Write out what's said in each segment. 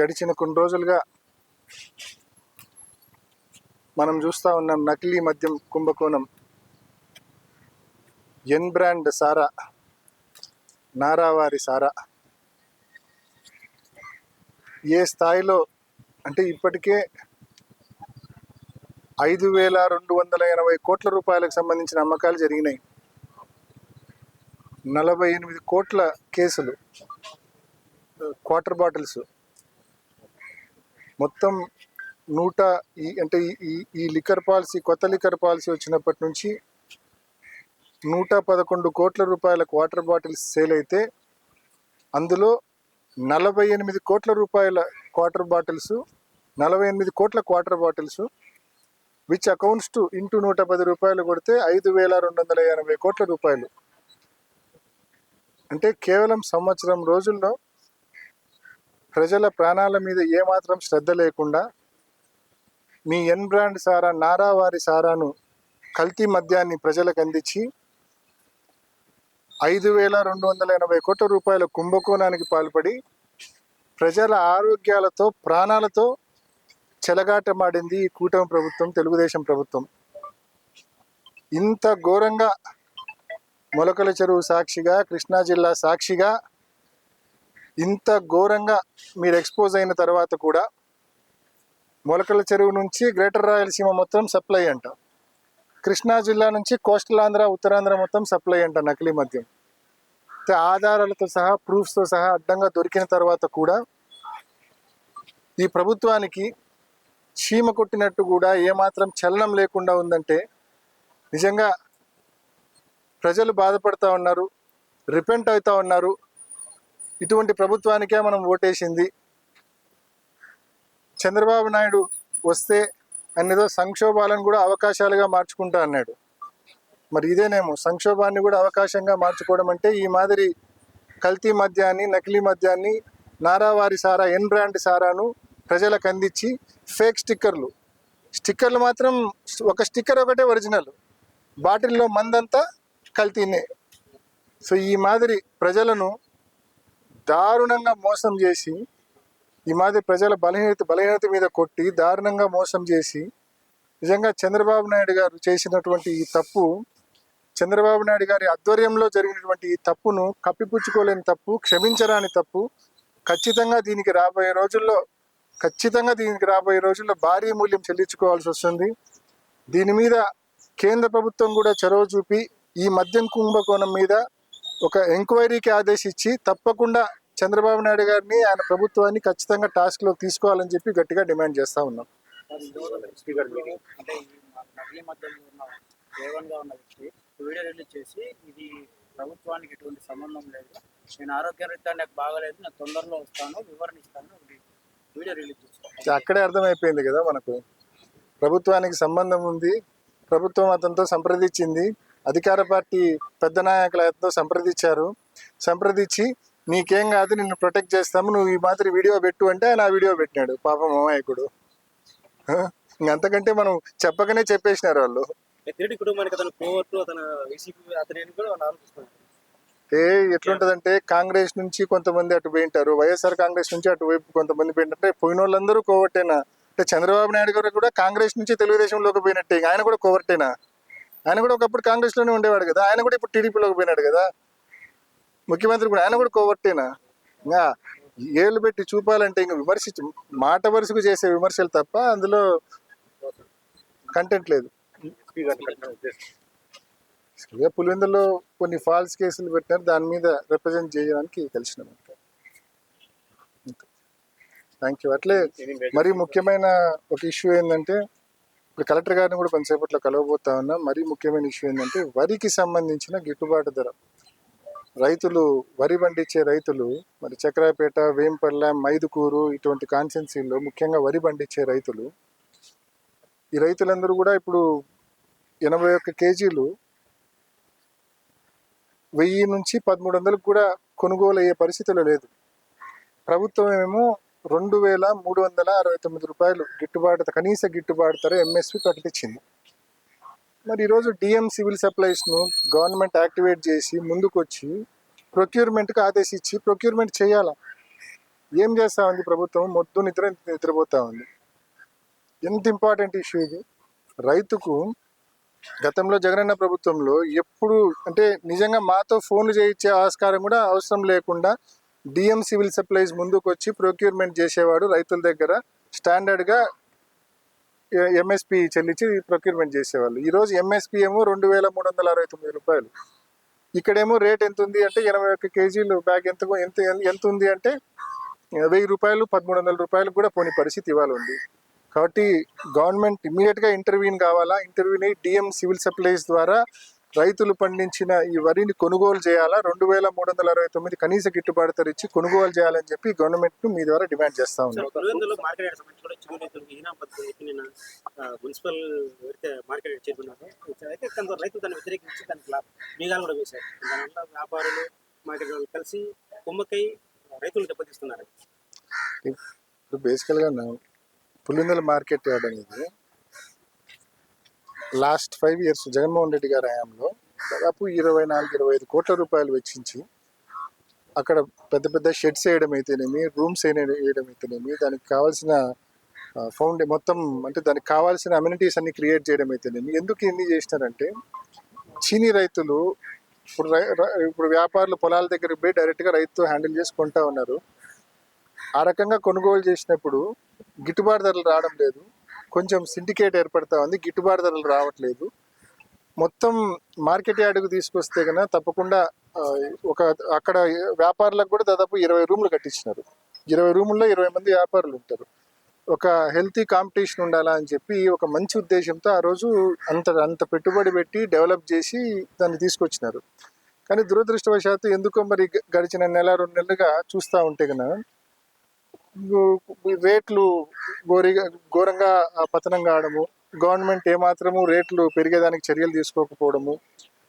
గడిచిన కొన్ని రోజులుగా మనం చూస్తూ ఉన్నాం నకిలీ మద్యం కుంభకోణం. ఎన్ బ్రాండ్ సారా నారావారి సారా. ఏ స్థాయిలో అంటే ఇప్పటికే ఐదు వేల రెండు వందల ఎనభై కోట్ల రూపాయలకు సంబంధించిన అమ్మకాలు జరిగినాయి. నలభై ఎనిమిది కోట్ల కేసులు క్వార్టర్ బాటిల్స్ మొత్తం నూట ఈ అంటే ఈ- ఈ ఈ లిక్కర్ పాలసీ కొత్త లిక్కర్ పాలసీ వచ్చినప్పటి నుంచి నూట పదకొండు కోట్ల రూపాయల వాటర్ బాటిల్స్ సేల్ అయితే అందులో నలభై ఎనిమిది కోట్ల రూపాయల క్వార్టర్ బాటిల్స్ నలభై ఎనిమిది కోట్ల quarter bottles which accounts to into నూట పది రూపాయలు కొడితే ఐదు వేల రెండు వందల ఎనభై కోట్ల రూపాయలు. అంటే కేవలం సంవత్సరం రోజుల్లో ప్రజల ప్రాణాల మీద ఏమాత్రం శ్రద్ధ లేకుండా మీ ఎన్ బ్రాండ్ సారా నారావారి సారాను కల్తీ మద్యాన్ని ప్రజలకు అందించి ఐదు వేల రెండు వందల ఎనభై కోట్ల రూపాయల కుంభకోణానికి పాల్పడి ప్రజల ఆరోగ్యాలతో ప్రాణాలతో చెలగాటమాడింది ఈ కూటమి ప్రభుత్వం తెలుగుదేశం ప్రభుత్వం. ఇంత ఘోరంగా మొలకల చెరువు సాక్షిగా కృష్ణా జిల్లా సాక్షిగా ఇంత ఘోరంగా మీరు ఎక్స్పోజ్ అయిన తర్వాత కూడా మొలకల చెరువు నుంచి గ్రేటర్ రాయలసీమ మొత్తం సప్లై అంట. కృష్ణా జిల్లా నుంచి కోస్టల్ ఆంధ్ర ఉత్తరాంధ్ర మొత్తం సప్లై అంట నకిలీ మద్యం. ఆధారాలతో సహా ప్రూఫ్స్తో సహా అడ్డంగా దొరికిన తర్వాత కూడా ఈ ప్రభుత్వానికి చీమ కొట్టినట్టు కూడా ఏమాత్రం చలనం లేకుండా ఉందంటే నిజంగా ప్రజలు బాధపడుతూ ఉన్నారు రిపెంట్ అవుతూ ఉన్నారు ఇటువంటి ప్రభుత్వానికే మనం ఓటేసింది. చంద్రబాబు నాయుడు వస్తే అన్నిదో సంక్షోభాలను కూడా అవకాశాలుగా మార్చుకుంటా అన్నాడు. మరి ఇదేనేమో సంక్షోభాన్ని కూడా అవకాశంగా మార్చుకోవడం అంటే ఈ మాదిరి కల్తీ మద్యాన్ని నకిలీ మద్యాన్ని నారావారి సారా ఎన్ బ్రాండ్ సారాను ప్రజలకు అందించి ఫేక్ స్టిక్కర్లు. స్టిక్కర్లు మాత్రం ఒక స్టిక్కర్ ఒకటే ఒరిజినల్. బాటిల్లో మందంతా కల్తీనే. సో ఈ మాదిరి ప్రజలను దారుణంగా మోసం చేసి ఈ మాదిరి ప్రజల బలహీనత బలహీనత మీద కొట్టి దారుణంగా మోసం చేసి నిజంగా చంద్రబాబు నాయుడు గారు చేసినటువంటి ఈ తప్పు చంద్రబాబు నాయుడు గారి ఆధ్వర్యంలో జరిగినటువంటి ఈ తప్పును కప్పిపుచ్చుకోలేని తప్పు క్షమించరాని తప్పు ఖచ్చితంగా దీనికి రాబోయే రోజుల్లో ఖచ్చితంగా దీనికి రాబోయే రోజుల్లో భారీ మూల్యం చెల్లించుకోవాల్సి వస్తుంది. దీని మీద కేంద్ర ప్రభుత్వం కూడా చొరవ చూపి ఈ మద్యం కుంభకోణం మీద ఒక ఎంక్వైరీకి ఆదేశించి తప్పకుండా చంద్రబాబు నాయుడు గారిని ఆయన ప్రభుత్వాన్ని ఖచ్చితంగా టాస్క్లో తీసుకోవాలని చెప్పి గట్టిగా డిమాండ్ చేస్తూ ఉన్నాం. మధ్యలో ఉన్న ఏవన్గా వీడియో రిలీజ్ చేసి ఇది ప్రభుత్వానికి ఎటువంటి సంబంధం లేదు నేను ఆరోగ్య ఆరోగ్యరీత్యా నాకు బాగలేదు నేను తొందరలో వస్తాను వివరణ ఇస్తాను వీడియో రిలీజ్ చేస్తాను అక్కడే అర్థమైపోయింది కదా మనకు. ప్రభుత్వానికి సంబంధం ఉంది ప్రభుత్వం అతనితో సంప్రదించింది అధికార పార్టీ పెద్ద నాయకులు అతనితో సంప్రదించారు. సంప్రదించి నీకేం కాదు నిన్ను ప్రొటెక్ట్ చేస్తాము నువ్వు ఈ మాదిరి వీడియో పెట్టు అంటే ఆయన వీడియో పెట్టినాడు. పాపం అమాయకుడు? ఇంకంతకంటే మనం చెప్పకనే చెప్పేసినారు వాళ్ళు. ఏ ఎట్లుంటదంటే కాంగ్రెస్ నుంచి కొంతమంది అటు పోయింటారు. వైఎస్ఆర్ కాంగ్రెస్ నుంచి అటువైపు కొంతమంది పోయింటే పోయిన వాళ్ళందరూ కోవట్టేనా అంటే చంద్రబాబు నాయుడు గారు కూడా కాంగ్రెస్ నుంచి తెలుగుదేశంలోకి పోయినట్టే. ఆయన కూడా కోవర్టేనా ఆయన కూడా ఒకప్పుడు కాంగ్రెస్లోనే ఉండేవాడు కదా. ఆయన కూడా ఇప్పుడు టీడీపీలోకి పోయినాడు కదా. ముఖ్యమంత్రి కూడా ఆయన కూడా కోవర్టేనా? ఇంకా ఏళ్ళు పెట్టి చూపాలంటే ఇంకా విమర్శించి మాట వరుసకు చేసే విమర్శలు తప్ప అందులో కంటెంట్ లేదు. పులివెందులో కొన్ని ఫాల్స్ కేసులు పెట్టినారు. దాని మీద రిప్రజెంట్ చేయడానికి కలిసిన థ్యాంక్ యూ అట్లే మరీ ముఖ్యమైన ఒక ఇష్యూ ఏంటంటే ఇప్పుడు కలెక్టర్ గారిని కూడా కొంతసేపట్లో కలవబోతా ఉన్నాం. మరీ ముఖ్యమైన ఇష్యూ ఏంటంటే వరికి సంబంధించిన గిట్టుబాటు ధర. రైతులు వరి పండించే రైతులు మరి చక్రాపేట వేంపల్ల మైదుకూరు ఇటువంటి కాన్స్టెన్సీల్లో ముఖ్యంగా వరి పండించే రైతులు ఈ రైతులందరూ కూడా ఇప్పుడు ఎనభై ఒక్క కేజీలు వెయ్యి నుంచి పదమూడు వందలకు కూడా కొనుగోలు అయ్యే పరిస్థితులు లేదు. ప్రభుత్వం ఏమో రెండు వేల మూడు వందల అరవై తొమ్మిది రూపాయలు గిట్టుబాటు కనీస గిట్టుబాటు ధర ఎంఎస్పి ప్రకటించింది. మరి ఈరోజు డిఎం సివిల్ సప్లైస్ను గవర్నమెంట్ యాక్టివేట్ చేసి ముందుకొచ్చి ప్రొక్యూర్మెంట్కి ఆదేశించి ప్రొక్యూర్మెంట్ చేయాలా? ఏం చేస్తా ఉంది ప్రభుత్వం? మొద్దు నిద్ర నిద్రపోతా ఉంది. ఎంత ఇంపార్టెంట్ ఇష్యూ ఇది? రైతుకు గతంలో జగనన్న ప్రభుత్వంలో ఎప్పుడు అంటే నిజంగా మాతో ఫోన్లు చేయించే ఆస్కారం కూడా అవసరం లేకుండా డిఎం సివిల్ సప్లైస్ ముందుకు వచ్చి ప్రొక్యూర్మెంట్ చేసేవాడు రైతుల దగ్గర. స్టాండర్డ్గా ఎంఎస్పి చెల్లించి ప్రొక్యూర్మెంట్ చేసేవాళ్ళు. ఈరోజు ఎంఎస్పి ఏమో రెండు వేల మూడు వందల అరవై తొమ్మిది రూపాయలు. ఇక్కడేమో రేట్ ఎంత ఉంది అంటే ఎనభై ఒక్క కేజీలు బ్యాగ్ ఎంత ఎంత ఎంత ఉంది అంటే వెయ్యి రూపాయలు పదమూడు వందల రూపాయలు కూడా పోని పరిస్థితి ఇవాళ ఉంది. కాబట్టి గవర్నమెంట్ ఇమీడియట్గా ఇంటర్వ్యూని కావాలా? ఇంటర్వ్యూని డిఎం సివిల్ సప్లైస్ ద్వారా రైతులు పండించిన ఈ వరిని కొనుగోలు చేయాలా? రెండు వేల మూడు వందల అరవై తొమ్మిది కనీస గిట్టుబాటు ధర ఇచ్చి కొనుగోలు చేయాలని చెప్పి గవర్నమెంట్ మీ ద్వారా డిమాండ్ చేస్తా ఉన్నాం. మున్సిపల్ మార్కెట్ అయితే రైతులు దాన్ని వ్యతిరేకించి దానికి కూడా వేశారు. దానివల్ల వ్యాపారులు మార్కెట్ వాళ్ళు కలిసి కుమ్మకై రైతులు దెబ్బతీస్తున్నారు. బేసికల్గా పులిందల మార్కెట్ యార్డ్ అనేది last five years Jaganmohan Reddy గారి హయాంలో దాదాపు ఇరవై నాలుగు ఇరవై ఐదు కోట్ల రూపాయలు వెచ్చించి అక్కడ పెద్ద పెద్ద షెడ్స్ వేయడం అయితేనేమి రూమ్స్ వేయడం అయితేనేమి దానికి కావాల్సిన ఫౌండ్ మొత్తం అంటే దానికి కావాల్సిన అమ్యూనిటీస్ అన్ని క్రియేట్ చేయడం అయితేనేమి ఎందుకు ఎన్ని చేసినారంటే చీనీ రైతులు ఇప్పుడు రై- ఇప్పుడు వ్యాపారులు పొలాల దగ్గరికి పోయి డైరెక్ట్గా రైతు హ్యాండిల్ చేసి కొంటా ఉన్నారు. ఆ రకంగా కొనుగోలు చేసినప్పుడు గిట్టుబాటు ధరలు రావడం లేదు. కొంచెం సిండికేట్ ఏర్పడతా ఉంది. గిట్టుబాటు ధరలు రావట్లేదు. మొత్తం మార్కెట్ యార్డుకు తీసుకొస్తే కనుక తప్పకుండా ఒక అక్కడ వ్యాపారులకు కూడా దాదాపు ఇరవై రూములు కట్టించినారు. ఇరవై రూముల్లో ఇరవై మంది వ్యాపారులు ఉంటారు. ఒక హెల్తీ కాంపిటీషన్ ఉండాలా అని చెప్పి ఒక మంచి ఉద్దేశంతో ఆ రోజు అంత అంత పెట్టుబడి పెట్టి డెవలప్ చేసి దాన్ని తీసుకొచ్చినారు. కానీ దురదృష్టవశాత్తు ఎందుకో మరి గ- గడిచిన నెల రెండు నెలలుగా చూస్తూ ఉంటే కనుక రేట్లు ఘోరిగా ఘోరంగా ఆ, పతనం కావడము గవర్నమెంట్ ఏమాత్రము రేట్లు పెరిగేదానికి చర్యలు తీసుకోకపోవడము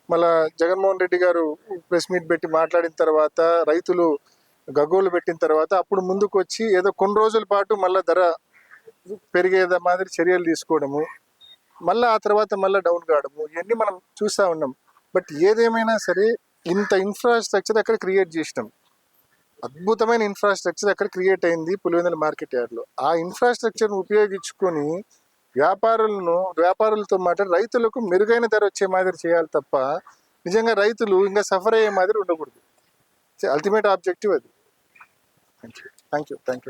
మళ్ళా జగన్మోహన్ రెడ్డి గారు ప్రెస్ మీట్ పెట్టి మాట్లాడిన తర్వాత రైతులు గగ్గోలు పెట్టిన తర్వాత అప్పుడు ముందుకు వచ్చి ఏదో కొన్ని రోజుల పాటు మళ్ళీ ధర పెరిగే మాదిరి చర్యలు తీసుకోవడము మళ్ళీ ఆ తర్వాత మళ్ళీ డౌన్ కావడము ఇవన్నీ మనం చూస్తూ ఉన్నాం. బట్ ఏదేమైనా సరే ఇంత ఇన్ఫ్రాస్ట్రక్చర్ అక్కడ క్రియేట్ చేసినాం. అద్భుతమైన ఇన్ఫ్రాస్ట్రక్చర్ అక్కడ క్రియేట్ అయింది పులివెందుల మార్కెట్ యార్డ్లో ఆ ఇన్ఫ్రాస్ట్రక్చర్ను ఉపయోగించుకొని వ్యాపారులను వ్యాపారులతో మాట రైతులకు మెరుగైన ధర వచ్చే మాదిరి చేయాలి తప్ప నిజంగా రైతులు ఇంకా సఫర్ అయ్యే మాదిరి ఉండకూడదు. అల్టిమేట్ ఆబ్జెక్టివ్ అది. Thank you thank you thank you